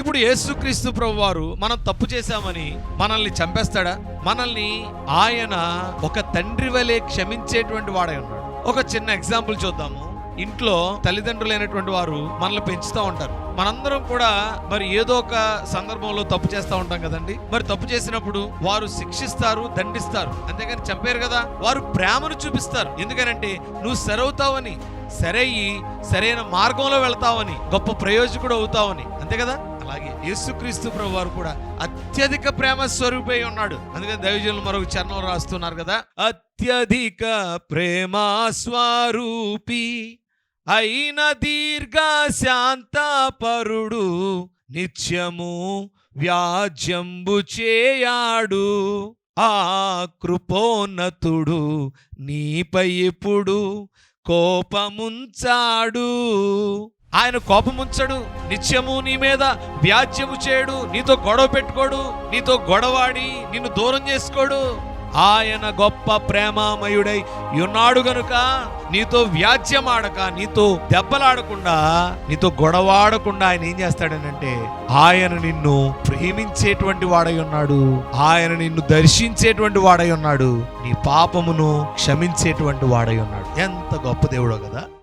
ఇప్పుడు యేసుక్రీస్తు ప్రభు వారు మనం తప్పు చేశామని మనల్ని చంపేస్తాడా? మనల్ని ఆయన ఒక తండ్రి వలె క్షమించేటువంటి వాడై ఉన్నాడు. ఒక చిన్న ఎగ్జాంపుల్ చూద్దాము. ఇంట్లో తల్లిదండ్రులైనటువంటి వారు మనల్ని పెంచుతూ ఉంటారు. మనందరం కూడా మరి ఏదో ఒక సందర్భంలో తప్పు చేస్తూ ఉంటాం కదండి. మరి తప్పు చేసినప్పుడు వారు శిక్షిస్తారు దండిస్తారు. అంతేగాని చంపారు కదా. వారు ప్రేమను చూపిస్తారు. ఎందుకనంటే నువ్వు సరవుతావని సరయ్యి సరైన మార్గంలో వెళ్తావని గొప్ప ప్రయోజకుడు అవుతావని. అంతే కదా? అలాగే యేసుక్రీస్తు ప్రభు వారు కూడా అత్యధిక ప్రేమ స్వరూపై ఉన్నాడు. అందుకని దైవజనులు మరొక చరణం రాస్తున్నారు కదా. అత్యధిక ప్రేమ స్వరూపి అయిన దీర్ఘ శాంతపరుడు నిత్యము వ్యాజ్యంబు చేయాడు. ఆ కృపోన్నతుడు నీపై ఇప్పుడు కోపముంచాడు. ఆయన కోపముంచడు నిత్యము నీ మీద వ్యాజ్యము చేయడు నీతో గొడవ పెట్టుకోడు నీతో గొడవాడి నిన్ను దూరం చేసుకోడు. ఆయన గొప్ప ప్రేమామయుడై ఉన్నాడు గనుక నీతో వ్యాజ్యమాడక నీతో దెబ్బలాడకుండా నీతో గొడవాడకుండా ఆయన ఏం చేస్తాడనంటే ఆయన నిన్ను ప్రేమించేటువంటి వాడై ఉన్నాడు ఆయన నిన్ను దర్శించేటువంటి వాడై ఉన్నాడు నీ పాపమును క్షమించేటువంటి వాడై ఉన్నాడు. ఎంత గొప్ప దేవుడో కదా.